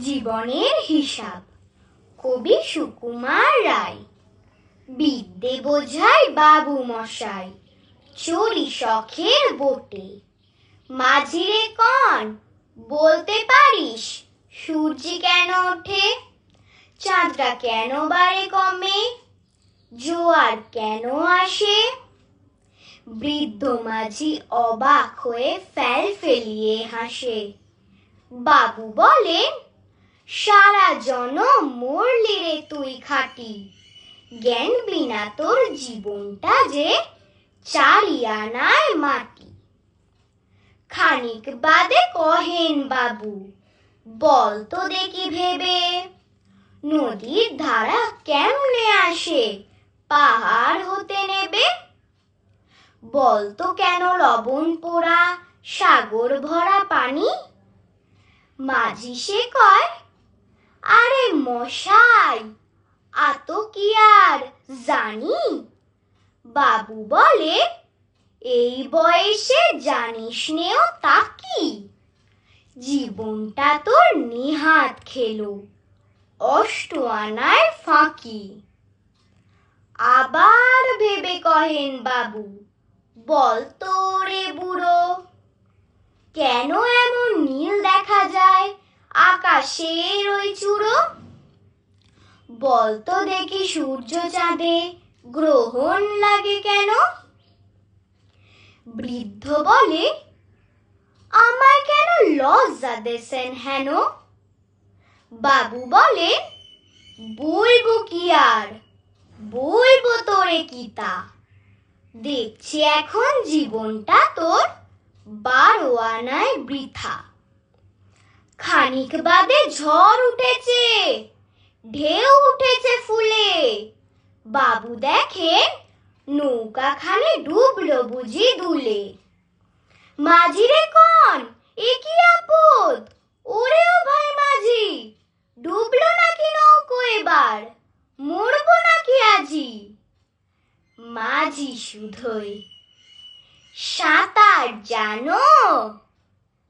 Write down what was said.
জীবনের হিসাব। কবি সুকুমার রায়। বিদ্যে বোঝায় বাবু মশাই চড়ি শখের বোটে। মাঝিরে কন, বলতে পারিস, সূর্য কেন ওঠে? চাঁদটা কেন বাড়ে কমে? জোয়ার কেন আসে? বৃদ্ধ মাঝি অবাক হয়ে ফেল ফেলিয়ে হাসে। বাবু বলেন সারা জনম মরলি রে তুই খাটি। জ্ঞান বিনা তোর জীবনটা যে চারিয়ানায় মাটি। খানিক বাদে কহেন বাবু, বল তো দেখি ভেবে। নদীর ধারা কেমনে আসে, পাহাড় হতে নেবে? বল তো কেন লবণ পোড়া, সাগর ভরা পানি? মাঝি সে কয় আরে মশাই, আত কি আর জানি? বাবু বলে, এই বয়সে জানিস নেও তা কি? জীবনটা তোর নিহাত খেলো, অষ্ট আনায় ফাঁকি। আবার ভেবে কহেন বাবু, বল তো রে বুড়ো, কেন আকাশের ওই চূড়ো? বল তো দেখি সূর্য চাঁদে গ্রহণ লাগে কেন? বৃদ্ধ বলে, আমায় কেন লজ্জা দেশেন হেন? বাবু বলে বলব কি আর? বলব তোরে কিতা দেখছি এখন জীবনটা তোর বারো আনায় বৃথা। খানিক বাদে ঝড় উঠেছে। ঢেউ উঠেছে ফুলে। বাবু দেখে নৌকা খানে ডুবলো বুঝি দুলে। মাঝিরে কন, এ কি আপদ? ওরে ও ভাই মাঝি, ডুবলো নাকি নৌকো এবার? মরবো নাকি আজি? মাঝি শুধুই সাঁতার জানো?